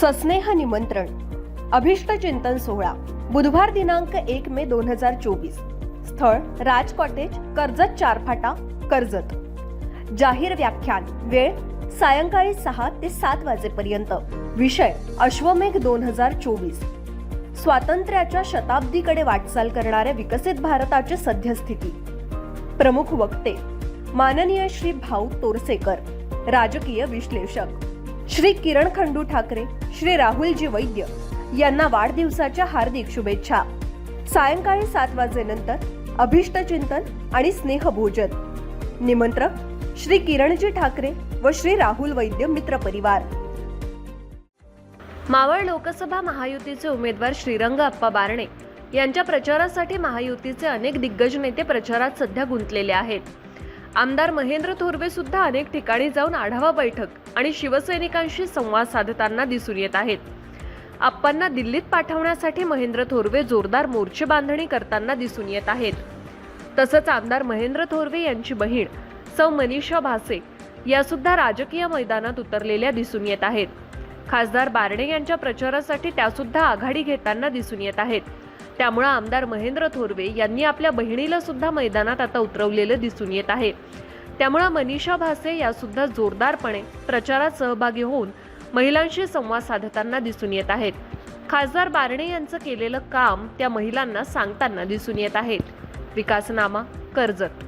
सस्नेह निमंत्रण. अभिष्ट चिंतन सोहळा. बुधवार दिनांक एक मे दोन हजार चोवीस. स्थळ राज कॉटेज कर्जत चारफाटा कर्जत. जाहीर व्याख्यान. वेळ सायंकाळी सहा ते सात वाजेपर्यंत. विषय अश्वमेघ दोन हजार चोवीस. स्वातंत्र्याच्या शताब्दीकडे वाटचाल करणाऱ्या विकसित भारताची सद्यस्थिती. प्रमुख वक्ते. माननीय श्री भाऊ तोरसेकर. राजकीय विश्लेषक. श्री किरण खंडू ठाकरे श्री राहुलजी वैद्य यांना वाढदिवसाच्या हार्दिक शुभेच्छा. सायंकाळी सात वाजेनंतर अभिष्ट चिंतन आणि स्नेहभोजन. निमंत्रक श्री किरणजी ठाकरे व श्री राहुल वैद्य मित्र परिवार. मावळ लोकसभा महायुतीचे उमेदवार श्रीरंग अप्पा बारणे यांच्या प्रचारासाठी महायुतीचे अनेक दिग्गज नेते प्रचारात सध्या गुंतलेले आहेत. आमदार महेंद्र थोरवे सुद्धा अनेक ठिकाणी जाऊन आढावा बैठक आणि शिवसैनिकांशी संवाद साधताना दिसून येत आहेत. आप्पांना दिल्लीत पाठवण्यासाठी महेंद्र थोरवे जोरदार मोर्चे बांधणी करताना दिसून येत आहेत. तसंच आमदार महेंद्र थोरवे यांची बहीण सौ मनीषा भासे या सुद्धा राजकीय मैदानात उतरलेल्या दिसून येत आहेत. खासदार बारणे यांच्या प्रचारासाठी त्यासुद्धा आघाडी घेताना दिसून येत आहेत. त्यामुळे आमदार महेंद्र थोरवे यांनी आपल्या बहिणीला सुद्धा मैदानात आता उतरवलेलं दिसून येत आहे. त्यामुळे मनीषा भासे या सुद्धा जोरदारपणे प्रचारात सहभागी होऊन महिलांशी संवाद साधताना दिसून येत आहेत. खासदार बारणे यांचं केलेलं काम त्या महिलांना सांगताना दिसून येत आहेत विकासनामा कर्जत.